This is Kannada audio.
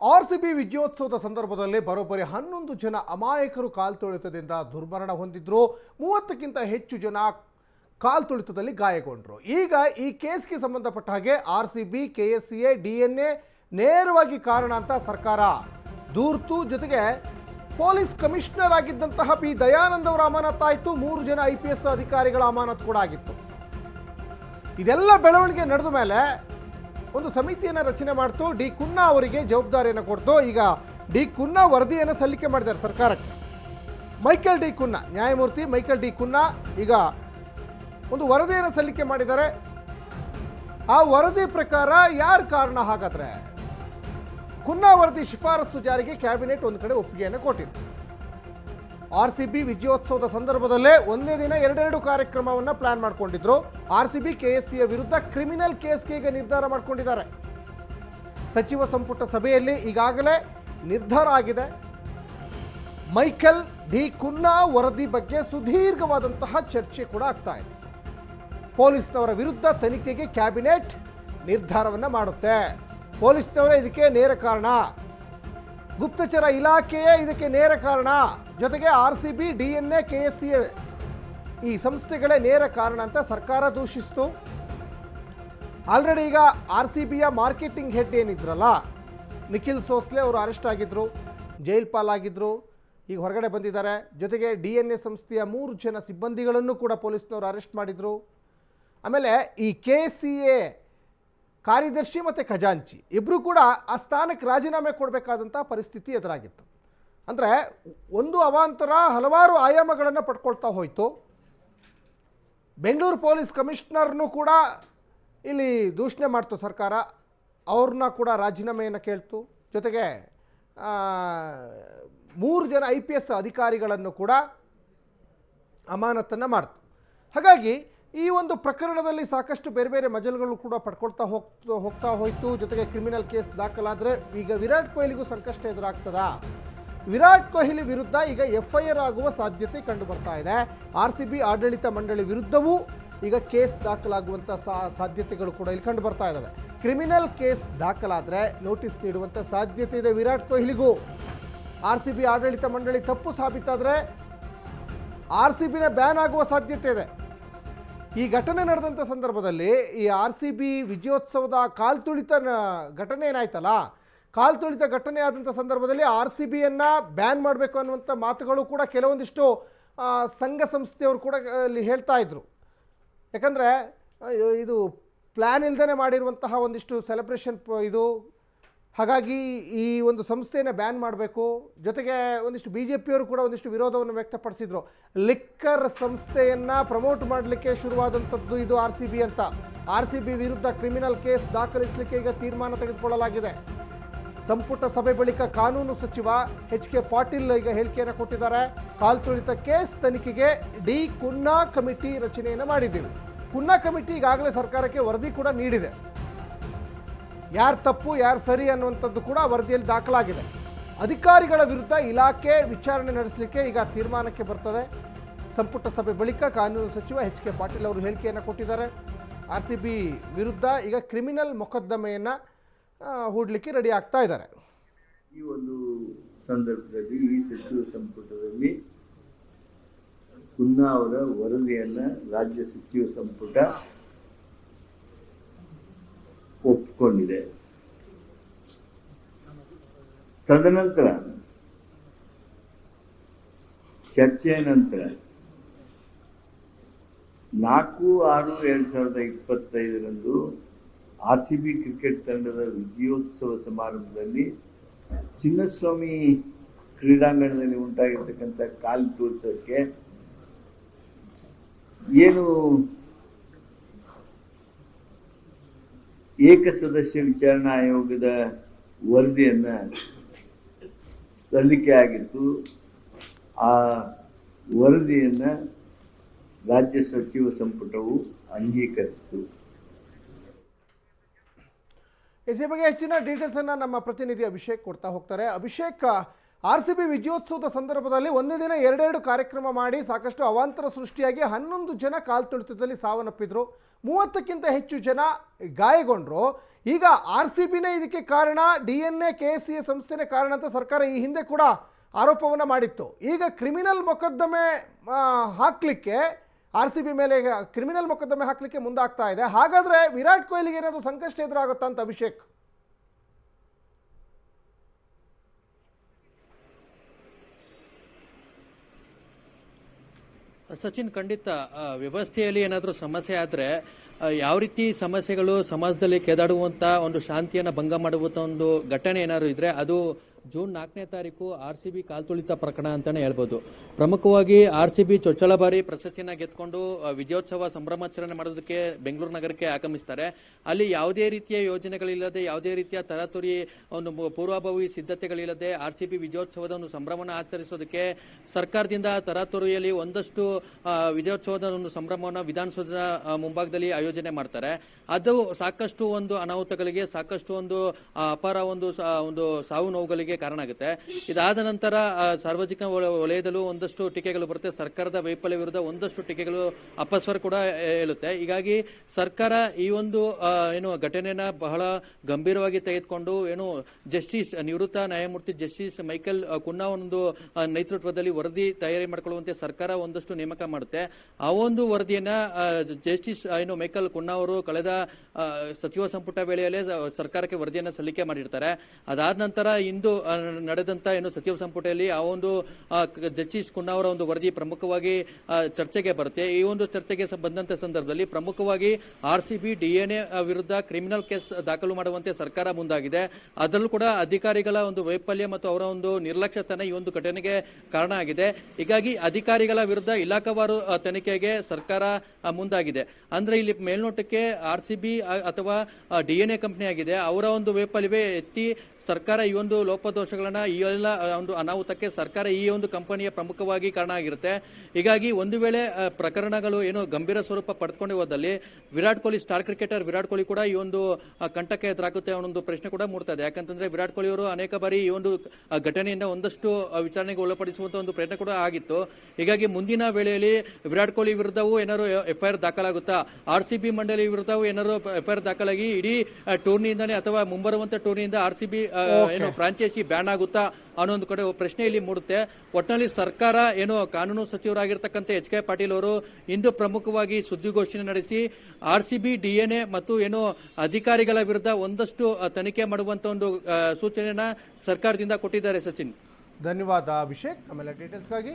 ಆರ್ ಸಿ ಬಿ ವಿಜಯೋತ್ಸವದ ಸಂದರ್ಭದಲ್ಲಿ ಬರೋಬ್ಬರಿ ಹನ್ನೊಂದು ಜನ ಅಮಾಯಕರು ಕಾಲ್ತುಳಿತದಿಂದ ದುರ್ಮರಣ ಹೊಂದಿದ್ರು. ಮೂವತ್ತಕ್ಕಿಂತ ಹೆಚ್ಚು ಜನ ಕಾಲ್ತುಳಿತದಲ್ಲಿ ಗಾಯಗೊಂಡರು. ಈಗ ಈ ಕೇಸ್ಗೆ ಸಂಬಂಧಪಟ್ಟ ಹಾಗೆ R C B K S C A D N A ನೇರವಾಗಿ ಕಾರಣ ಅಂತ ಸರ್ಕಾರ. ದೂರ್ತು ಜೊತೆಗೆ ಪೊಲೀಸ್ ಕಮಿಷನರ್ ಆಗಿದ್ದಂತಹ ಬಿ ದಯಾನಂದ್ ಅವರ ಅಮಾನತ್ ಆಯಿತು. ಮೂರು ಜನ ಐ ಪಿ ಎಸ್ ಅಧಿಕಾರಿಗಳ ಅಮಾನತ್ ಕೂಡ ಆಗಿತ್ತು. ಇದೆಲ್ಲ ಬೆಳವಣಿಗೆ ನಡೆದ ಮೇಲೆ ಒಂದು ಸಮಿತಿಯನ್ನು ರಚನೆ ಮಾಡ್ತು. ಡಿ ಕುನ್ನಾ ಅವರಿಗೆ ಜವಾಬ್ದಾರಿಯನ್ನು ಕೊಡ್ತು. ಈಗ ಡಿ ಕುನ್ನಾ ವರದಿಯನ್ನು ಸಲ್ಲಿಕೆ ಮಾಡಿದ್ದಾರೆ ಸರ್ಕಾರಕ್ಕೆ. ಮೈಕೆಲ್ ಡಿ ಕುನ್ನಾ, ನ್ಯಾಯಮೂರ್ತಿ ಮೈಕಲ್ ಡಿ ಕುನ್ನಾ ಈಗ ಒಂದು ವರದಿಯನ್ನು ಸಲ್ಲಿಕೆ ಮಾಡಿದ್ದಾರೆ. ಆ ವರದಿ ಪ್ರಕಾರ ಯಾರು ಕಾರಣ ಹಾಗಾದ್ರೆ? ಕುನ್ನಾ ವರದಿ ಶಿಫಾರಸು ಜಾರಿಗೆ ಕ್ಯಾಬಿನೆಟ್ ಒಂದು ಕಡೆ ಒಪ್ಪಿಗೆಯನ್ನು ಕೊಟ್ಟಿದೆ. ಆರ್ ಸಿ ಬಿ ವಿಜಯೋತ್ಸವದ ಸಂದರ್ಭದಲ್ಲೇ ಒಂದೇ ದಿನ ಎರಡೆರಡು ಕಾರ್ಯಕ್ರಮವನ್ನು plan ಮಾಡಿಕೊಂಡಿದ್ರು. R C B K S ಸಿಯ ವಿರುದ್ಧ ಕ್ರಿಮಿನಲ್ ಕೇಸ್ಗೆ ಈಗ ನಿರ್ಧಾರ ಮಾಡಿಕೊಂಡಿದ್ದಾರೆ. ಸಚಿವ ಸಂಪುಟ ಸಭೆಯಲ್ಲಿ ಈಗಾಗಲೇ ನಿರ್ಧಾರ ಆಗಿದೆ. ಮೈಕಲ್ ಡಿ ಕುನ್ನಾ ವರದಿ ಬಗ್ಗೆ ಸುದೀರ್ಘವಾದಂತಹ ಚರ್ಚೆ ಕೂಡ ಆಗ್ತಾ ಇದೆ. ಪೊಲೀಸ್ನವರ ವಿರುದ್ಧ ತನಿಖೆಗೆ ಕ್ಯಾಬಿನೆಟ್ ನಿರ್ಧಾರವನ್ನು ಮಾಡುತ್ತೆ. ಪೊಲೀಸ್ನವರೇ ಇದಕ್ಕೆ ನೇರ ಕಾರಣ. ಗುಪ್ತಚರ ಇಲಾಖೆಯೇ ಇದಕ್ಕೆ ನೇರ ಕಾರಣ. ಜೊತೆಗೆ R C B D N A K S C ಈ ಸಂಸ್ಥೆಗಳೇ ನೇರ ಕಾರಣ ಅಂತ ಸರ್ಕಾರ ದೂಷಿಸ್ತು. ಆಲ್ರೆಡಿ ಈಗ ಆರ್ ಸಿ ಬಿಯ ಮಾರ್ಕೆಟಿಂಗ್ ಹೆಡ್ ಏನಿದ್ರಲ್ಲ, ನಿಖಿಲ್ ಸೋಸ್ಲೆ ಅವರು ಅರೆಸ್ಟ್ ಆಗಿದ್ರು ಜೈಲ್ ಪಾಲಾಗಿದ್ದರು ಈಗ ಹೊರಗಡೆ ಬಂದಿದ್ದಾರೆ. ಜೊತೆಗೆ ಡಿ ಎನ್ ಎ ಸಂಸ್ಥೆಯ ಮೂರು ಜನ ಸಿಬ್ಬಂದಿಗಳನ್ನು ಕೂಡ ಪೊಲೀಸ್ನವರು ಅರೆಸ್ಟ್ ಮಾಡಿದರು. ಆಮೇಲೆ ಈ ಕೆ ಸಿ ಎ ಕಾರ್ಯದರ್ಶಿ ಮತ್ತು ಖಜಾಂಚಿ ಇಬ್ಬರೂ ಕೂಡ ಆ ಸ್ಥಾನಕ್ಕೆ ರಾಜೀನಾಮೆ ಕೊಡಬೇಕಾದಂಥ ಪರಿಸ್ಥಿತಿ ಎದುರಾಗಿತ್ತು. ಅಂದರೆ ಒಂದು ಅವಾಂತರ ಹಲವಾರು ಆಯಾಮಗಳನ್ನು ಪಡ್ಕೊಳ್ತಾ ಹೋಯಿತು. ಬೆಂಗಳೂರು ಪೊಲೀಸ್ ಕಮಿಷನರ್ನು ಕೂಡ ಇಲ್ಲಿ ದೂಷಣೆ ಮಾಡ್ತು ಸರ್ಕಾರ. ಅವ್ರನ್ನ ಕೂಡ ರಾಜೀನಾಮೆಯನ್ನು ಕೇಳ್ತು. ಜೊತೆಗೆ ಮೂರು ಜನ ಐ ಪಿ ಎಸ್ ಅಧಿಕಾರಿಗಳನ್ನು ಕೂಡ ಅಮಾನತನ್ನು ಮಾಡ್ತು. ಹಾಗಾಗಿ ಈ ಒಂದು ಪ್ರಕರಣದಲ್ಲಿ ಸಾಕಷ್ಟು ಬೇರೆ ಬೇರೆ ಮಜಲ್ಗಳು ಕೂಡ ಪಡ್ಕೊಳ್ತಾ ಹೋಗ್ತಾ ಹೋಗ್ತಾ ಹೋಯಿತು. ಜೊತೆಗೆ ಕ್ರಿಮಿನಲ್ ಕೇಸ್ ದಾಖಲಾದರೆ ಈಗ ವಿರಾಟ್ ಕೊಹ್ಲಿಗೂ ಸಂಕಷ್ಟ ಎದುರಾಗ್ತದಾ? ವಿರಾಟ್ ಕೊಹ್ಲಿ ವಿರುದ್ಧ ಈಗ ಎಫ್ ಐ ಆರ್ ಆಗುವ ಸಾಧ್ಯತೆ ಕಂಡು ಬರ್ತಾ ಇದೆ. ಆರ್ ಸಿ ಬಿ ಆಡಳಿತ ಮಂಡಳಿ ವಿರುದ್ಧವೂ ಈಗ ಕೇಸ್ ದಾಖಲಾಗುವಂಥ ಸಾಧ್ಯತೆಗಳು ಕೂಡ ಇಲ್ಲಿ ಕಂಡು ಬರ್ತಾ ಇದ್ದಾವೆ ಕ್ರಿಮಿನಲ್ ಕೇಸ್ ದಾಖಲಾದರೆ ನೋಟಿಸ್ ನೀಡುವಂಥ ಸಾಧ್ಯತೆ ಇದೆ ವಿರಾಟ್ ಕೊಹ್ಲಿಗೂ. ಆರ್ ಸಿ ಬಿ ಆಡಳಿತ ಮಂಡಳಿ ತಪ್ಪು ಸಾಬೀತಾದರೆ ಆರ್ ಸಿ ಬಿನ ಬ್ಯಾನ್ ಆಗುವ ಸಾಧ್ಯತೆ ಇದೆ. ಈ ಘಟನೆ ನಡೆದಂಥ ಸಂದರ್ಭದಲ್ಲಿ ಈ ಆರ್ ಸಿ ಬಿ ವಿಜಯೋತ್ಸವದ ಕಾಲ್ತುಳಿತ ನ- ಘಟನೆ ಏನಾಯ್ತಲ್ಲ? ಕಾಲ್ತುಳಿತ ಘಟನೆ ಆದಂಥ ಸಂದರ್ಭದಲ್ಲಿ ಆರ್ ಸಿ ಬಿಯನ್ನು ಬ್ಯಾನ್ ಮಾಡಬೇಕು ಅನ್ನುವಂಥ ಮಾತುಗಳು ಕೂಡ ಕೆಲವೊಂದಿಷ್ಟು ಸಂಘ ಸಂಸ್ಥೆಯವರು ಕೂಡ ಅಲ್ಲಿ ಹೇಳ್ತಾ ಇದ್ರು. ಯಾಕಂದರೆ ಇದು ಪ್ಲ್ಯಾನ್ ಇಲ್ದೇ ಮಾಡಿರುವಂತಹ ಒಂದಿಷ್ಟು ಸೆಲೆಬ್ರೇಷನ್ ಇದು ಹಾಗಾಗಿ ಈ ಒಂದು ಸಂಸ್ಥೆಯನ್ನು ಬ್ಯಾನ್ ಮಾಡಬೇಕು. ಜೊತೆಗೆ ಒಂದಿಷ್ಟು ಬಿ ಜೆ ಪಿಯವರು ಕೂಡ ಒಂದಿಷ್ಟು ವಿರೋಧವನ್ನು ವ್ಯಕ್ತಪಡಿಸಿದರು. ಲಿಕ್ಕರ್ ಸಂಸ್ಥೆಯನ್ನು ಪ್ರಮೋಟ್ ಮಾಡಲಿಕ್ಕೆ ಶುರುವಾದಂಥದ್ದು ಇದು ಆರ್ ಸಿ ಬಿ ಅಂತ. ಆರ್ ಸಿ ಬಿ ವಿರುದ್ಧ ಕ್ರಿಮಿನಲ್ ಕೇಸ್ ದಾಖಲಿಸಲಿಕ್ಕೆ ಈಗ ತೀರ್ಮಾನ ತೆಗೆದುಕೊಳ್ಳಲಾಗಿದೆ. ಸಂಪುಟ ಸಭೆ ಬಳಿಕ ಕಾನೂನು ಸಚಿವ ಎಚ್ ಕೆ ಪಾಟೀಲ್ ಈಗ ಹೇಳಿಕೆಯನ್ನು ಕೊಟ್ಟಿದ್ದಾರೆ. ಕಾಲ್ತುಳಿತ ಕೇಸ್ ತನಿಖೆಗೆ ಡಿ ಕುನ್ನಾ ಕಮಿಟಿ ರಚನೆಯನ್ನು ಮಾಡಿದ್ದೀವಿ. ಕುನ್ನಾ ಕಮಿಟಿ ಈಗಾಗಲೇ ಸರ್ಕಾರಕ್ಕೆ ವರದಿ ಕೂಡ ನೀಡಿದೆ. ಯಾರು ತಪ್ಪು, ಯಾರು ಸರಿ ಅನ್ನುವಂಥದ್ದು ಕೂಡ ವರದಿಯಲ್ಲಿ ದಾಖಲಾಗಿದೆ. ಅಧಿಕಾರಿಗಳ ವಿರುದ್ಧ ಇಲಾಖೆ ವಿಚಾರಣೆ ನಡೆಸಲಿಕ್ಕೆ ಈಗ ತೀರ್ಮಾನಕ್ಕೆ ಬರ್ತದೆ. ಸಂಪುಟ ಸಭೆ ಬಳಿಕ ಕಾನೂನು ಸಚಿವ ಎಚ್ ಕೆ ಪಾಟೀಲ್ ಅವರು ಹೇಳಿಕೆಯನ್ನು ಕೊಟ್ಟಿದ್ದಾರೆ. ಆರ್ ಸಿ ಬಿ ವಿರುದ್ಧ ಈಗ ಕ್ರಿಮಿನಲ್ ಮೊಕದ್ದಮೆಯನ್ನು ಹೂಡಲಿಕ್ಕೆ ರೆಡಿ ಆಗ್ತಾ ಇದ್ದಾರೆ. ಈ ಒಂದು ಸಂದರ್ಭದಲ್ಲಿ ಈ ಸಚಿವ ಸಂಪುಟದಲ್ಲಿ ಕುನ್ನಾ ಅವರ ವರದಿಯನ್ನು ರಾಜ್ಯ ಸಚಿವ ಸಂಪುಟ ಒಪ್ಪಿಕೊಂಡಿದೆ ತದನಂತರ ಚರ್ಚೆಯ ನಂತರ ನಾಲ್ಕು ಆರು ಎರಡ್ ಸಾವಿರದ ಇಪ್ಪತ್ತೈದರಂದು ಆರ್ ಸಿ ಬಿ ಕ್ರಿಕೆಟ್ ತಂಡದ ವಿಜಯೋತ್ಸವ ಸಮಾರಂಭದಲ್ಲಿ ಚಿನ್ನಸ್ವಾಮಿ ಕ್ರೀಡಾಂಗಣದಲ್ಲಿ ಉಂಟಾಗಿರ್ತಕ್ಕಂಥ ಕಾಲು ತೋರಿಸೋಕ್ಕೆ ಏನು ಏಕಸದಸ್ಯ ವಿಚಾರಣಾ ಆಯೋಗದ ವರದಿಯನ್ನು ಸಲ್ಲಿಕೆ ಆಗಿತ್ತು ಆ ವರದಿಯನ್ನು ರಾಜ್ಯ ಸಚಿವ ಸಂಪುಟವು ಅಂಗೀಕರಿಸಿತು. ಇದೇ ಬಗ್ಗೆ ಹೆಚ್ಚಿನ ಡೀಟೇಲ್ಸನ್ನು ನಮ್ಮ ಪ್ರತಿನಿಧಿ ಅಭಿಷೇಕ್ ಕೊಡ್ತಾ ಹೋಗ್ತಾರೆ. ಅಭಿಷೇಕ್ ಆರ್ ಸಿ ಬಿ ವಿಜಯೋತ್ಸವದ ಸಂದರ್ಭದಲ್ಲಿ ಒಂದೇ ದಿನ ಎರಡೆರಡು ಕಾರ್ಯಕ್ರಮ ಮಾಡಿ ಸಾಕಷ್ಟು ಅವಾಂತರ ಸೃಷ್ಟಿಯಾಗಿ ಹನ್ನೊಂದು ಜನ ಕಾಲ್ತುಳಿತದಲ್ಲಿ ಸಾವನ್ನಪ್ಪಿದ್ರು. ಮೂವತ್ತಕ್ಕಿಂತ ಹೆಚ್ಚು ಜನ ಗಾಯಗೊಂಡ್ರು. ಈಗ ಆರ್ ಸಿ ಬಿನೇ ಇದಕ್ಕೆ ಕಾರಣ D N A K S C A ಸಂಸ್ಥೆನೇ ಕಾರಣ ಅಂತ ಸರ್ಕಾರ ಈ ಹಿಂದೆ ಕೂಡ ಆರೋಪವನ್ನು ಮಾಡಿತ್ತು. ಈಗ ಕ್ರಿಮಿನಲ್ ಮೊಕದ್ದಮೆ ಹಾಕಲಿಕ್ಕೆ ಆರ್ ಸಿ ಬಿ ಮೇಲೆ ಕ್ರಿಮಿನಲ್ ಮೊಕದ್ದಮೆ ಹಾಕಲಿಕ್ಕೆ ಮುಂದಾಗ್ತಾ ಇದೆ. ಹಾಗಾದರೆ ವಿರಾಟ್ ಕೊಹ್ಲಿಗೆ ಏನಾದರೂ ಸಂಕಷ್ಟ ಎದುರಾಗುತ್ತಾ ಅಂತ ಅಭಿಷೇಕ್? ಸಚಿನ್, ಖಂಡಿತ ವ್ಯವಸ್ಥೆಯಲ್ಲಿ ಏನಾದರೂ ಸಮಸ್ಯೆ ಆದರೆ ಯಾವ ರೀತಿ ಸಮಸ್ಯೆಗಳು ಸಮಾಜದಲ್ಲಿ ಕೆದಾಡುವಂತ ಒಂದು ಶಾಂತಿಯನ್ನು ಭಂಗ ಮಾಡುವಂತ ಒಂದು ಘಟನೆ ಏನಾದ್ರು ಇದ್ರೆ ಅದು ಜೂನ್ ನಾಲ್ಕನೇ ತಾರೀಕು ಆರ್ ಸಿ ಬಿ ಕಾಲ್ತುಳಿತ ಪ್ರಕರಣ ಅಂತಾನೆ ಹೇಳ್ಬೋದು. ಪ್ರಮುಖವಾಗಿ ಆರ್ ಸಿ ಬಿ ಚೊಚ್ಚಲ ಬಾರಿ ಪ್ರಶಸ್ತಿನ ಗೆದ್ಕೊಂಡು ವಿಜಯೋತ್ಸವ ಸಂಭ್ರಮಾಚರಣೆ ಮಾಡೋದಕ್ಕೆ ಬೆಂಗಳೂರು ನಗರಕ್ಕೆ ಆಗಮಿಸ್ತಾರೆ. ಅಲ್ಲಿ ಯಾವುದೇ ರೀತಿಯ ಯೋಜನೆಗಳಿಲ್ಲದೆ, ಯಾವುದೇ ರೀತಿಯ ತರಾತುರಿ, ಒಂದು ಪೂರ್ವಭಾವಿ ಸಿದ್ಧತೆಗಳಿಲ್ಲದೆ ಆರ್ ಸಿ ಬಿ ವಿಜಯೋತ್ಸವದ ಒಂದು ಸಂಭ್ರಮವನ್ನು ಆಚರಿಸೋದಕ್ಕೆ ಸರ್ಕಾರದಿಂದ ತರಾತುರಿಯಲ್ಲಿ ಒಂದಷ್ಟು ವಿಜಯೋತ್ಸವದ ಒಂದು ಸಂಭ್ರಮವನ್ನು ವಿಧಾನಸೌಧದ ಮುಂಭಾಗದಲ್ಲಿ ಆಯೋಜನೆ ಮಾಡ್ತಾರೆ. ಅದು ಸಾಕಷ್ಟು ಒಂದು ಅನಾಹುತಗಳಿಗೆ, ಸಾಕಷ್ಟು ಒಂದು ಅಪಾರ ಒಂದು ಒಂದು ಸಾವು ನೋವುಗಳಿಗೆ ಕಾರಣ ಆಗುತ್ತೆ. ಇದಾದ ನಂತರ ಸಾರ್ವಜನಿಕ ವಲ- ವಲಯದಲ್ಲೂ ಒಂದಷ್ಟು ಟೀಕೆಗಳು ಬರುತ್ತೆ. ಸರ್ಕಾರದ ವೈಫಲ್ಯ ವಿರುದ್ಧ ಒಂದಷ್ಟು ಟೀಕೆಗಳು ಅಪಸ್ವರ ಕೂಡ ಹೇಳುತ್ತೆ. ಹೀಗಾಗಿ ಸರ್ಕಾರ ಈ ಒಂದು ಏನು ಘಟನೆಯನ್ನ ಬಹಳ ಗಂಭೀರವಾಗಿ ತೆಗೆದುಕೊಂಡು, ಏನು ಜಸ್ಟಿಸ್, ನಿವೃತ್ತ ನ್ಯಾಯಮೂರ್ತಿ ಜಸ್ಟಿಸ್ ಮೈಕಲ್ ಕುನ್ನಾ ಒಂದು ನೇತೃತ್ವದಲ್ಲಿ ವರದಿ ತಯಾರಿ ಮಾಡಿಕೊಳ್ಳುವಂತೆ ಸರ್ಕಾರ ಒಂದಷ್ಟು ನೇಮಕ ಮಾಡುತ್ತೆ. ಆ ಒಂದು ವರದಿಯನ್ನ ಜಸ್ಟಿಸ್ ಏನು ಮೈಕಲ್ ಕುನ್ನಾ ಅವರು ಕಳೆದ ಸಚಿವ ಸಂಪುಟ ವೇಳೆಯಲ್ಲೇ ಸರ್ಕಾರಕ್ಕೆ ವರದಿಯನ್ನ ಸಲ್ಲಿಕೆ ಮಾಡಿರ್ತಾರೆ. ಅದಾದ ನಂತರ ಇಂದು ಆ, ನಡೆದಂತ ಏನು ಸಚಿವ ಸಂಪುಟದಲ್ಲಿ ಆ ಒಂದು ಜಸ್ಟಿಸ್ ಕುನ್ನಾ ಅವರ ಒಂದು ವರದಿ ಪ್ರಮುಖವಾಗಿ ಚರ್ಚೆಗೆ ಬರುತ್ತೆ. ಈ ಒಂದು ಚರ್ಚೆಗೆ ಬಂದಂತ ಸಂದರ್ಭದಲ್ಲಿ ಪ್ರಮುಖವಾಗಿ ಆರ್ ಸಿ ಬಿ ಡಿಎನ್ಎ ವಿರುದ್ಧ ಕ್ರಿಮಿನಲ್ ಕೇಸ್ ದಾಖಲು ಮಾಡುವಂತೆ ಸರ್ಕಾರ ಮುಂದಾಗಿದೆ. ಅದರಲ್ಲೂ ಕೂಡ ಅಧಿಕಾರಿಗಳ ಒಂದು ವೈಫಲ್ಯ ಮತ್ತು ಅವರ ಒಂದು ನಿರ್ಲಕ್ಷ್ಯತನ ಈ ಒಂದು ಘಟನೆಗೆ ಕಾರಣ ಆಗಿದೆ. ಹೀಗಾಗಿ ಅಧಿಕಾರಿಗಳ ವಿರುದ್ಧ ಇಲಾಖಾವಾರು ತನಿಖೆಗೆ ಸರ್ಕಾರ ಮುಂದಾಗಿದೆ. ಅಂದ್ರೆ ಇಲ್ಲಿ ಮೇಲ್ನೋಟಕ್ಕೆ ಆರ್ ಸಿ ಬಿ ಅಥವಾ ಡಿಎನ್ಎ ಕಂಪನಿ ಆಗಿದೆ ಅವರ ಒಂದು ವೈಫಲ್ಯವೇ ಎತ್ತಿ ಸರ್ಕಾರ ಈ ಒಂದು ಲೋಪದೋಷಗಳನ್ನ ಈ ಎಲ್ಲ ಒಂದು ಅನಾಹುತಕ್ಕೆ ಸರ್ಕಾರ ಈ ಒಂದು ಕಂಪನಿಯ ಪ್ರಮುಖವಾಗಿ ಕಾರಣ ಆಗಿರುತ್ತೆ. ಹೀಗಾಗಿ ಒಂದು ವೇಳೆ ಪ್ರಕರಣಗಳು ಏನು ಗಂಭೀರ ಸ್ವರೂಪ ಪಡೆದುಕೊಂಡು ಹೋದಲ್ಲಿ ವಿರಾಟ್ ಕೊಹ್ಲಿ ಸ್ಟಾರ್ ಕ್ರಿಕೆಟರ್ ವಿರಾಟ್ ಕೊಹ್ಲಿ ಕೂಡ ಈ ಒಂದು ಕಂಟಕ್ಕೆ ಎದುರಾಗುತ್ತೆ ಅನ್ನೋ ಒಂದು ಪ್ರಶ್ನೆ ಕೂಡ ಮೂಡ್ತಾ ಇದೆ. ಯಾಕಂತಂದ್ರೆ ವಿರಾಟ್ ಕೊಹ್ಲಿ ಅವರು ಅನೇಕ ಬಾರಿ ಈ ಒಂದು ಘಟನೆಯಿಂದ ಒಂದಷ್ಟು ವಿಚಾರಣೆಗೆ ಒಳಪಡಿಸುವಂತ ಒಂದು ಪ್ರಯತ್ನ ಕೂಡ ಆಗಿತ್ತು. ಹೀಗಾಗಿ ಮುಂದಿನ ವೇಳೆಯಲ್ಲಿ ವಿರಾಟ್ ಕೊಹ್ಲಿ ವಿರುದ್ಧವೂ ಏನಾದ್ರು ಎಫ್ಐಆರ್ ದಾಖಲಾಗುತ್ತಾ? ಆರ್ ಸಿ ಬಿ ಮಂಡಳಿ ವಿರುದ್ಧವೂ ಏನಾದ್ರು ಎಫ್ಐಆರ್ ದಾಖಲಾಗಿ ಇಡೀ ಟೂರ್ನಿಯಿಂದಾನೆ ಟೂರ್ನಿಯಿಂದಾನೇ ಅಥವಾ ಮುಂಬರುವಂತ ಟೂರ್ನಿಯಿಂದ ಆರ್ ಸಿ ಬಿ ಏನು ಫ್ರಾಂಚೈಸಿ ಬ್ಯಾನ್ ಆಗುತ್ತಾ ಅನ್ನೋ ಒಂದು ಕಡೆ ಪ್ರಶ್ನೆ ಇಲ್ಲಿ ಮೂಡುತ್ತೆ. ಒಟ್ಟಿನಲ್ಲಿ ಸರ್ಕಾರ ಏನು ಕಾನೂನು ಸಚಿವರಾಗಿರ್ತಕ್ಕಂಥ ಎಚ್ ಕೆ ಪಾಟೀಲ್ ಅವರು ಇಂದು ಪ್ರಮುಖವಾಗಿ ಸುದ್ದಿಗೋಷ್ಠಿ ನಡೆಸಿ, ಆರ್ ಸಿ ಬಿ ಡಿಎನ್ಎ ಮತ್ತು ಏನು ಅಧಿಕಾರಿಗಳ ವಿರುದ್ಧ ಒಂದಷ್ಟು ತನಿಖೆ ಮಾಡುವಂತ ಒಂದು ಸೂಚನೆಯನ್ನ ಸರ್ಕಾರದಿಂದ ಕೊಟ್ಟಿದ್ದಾರೆ ಸಚಿನ್. ಧನ್ಯವಾದ ಅಭಿಷೇಕ್. ಆಮೇಲೆ ಡೀಟೇಲ್ಸ್ಗಾಗಿ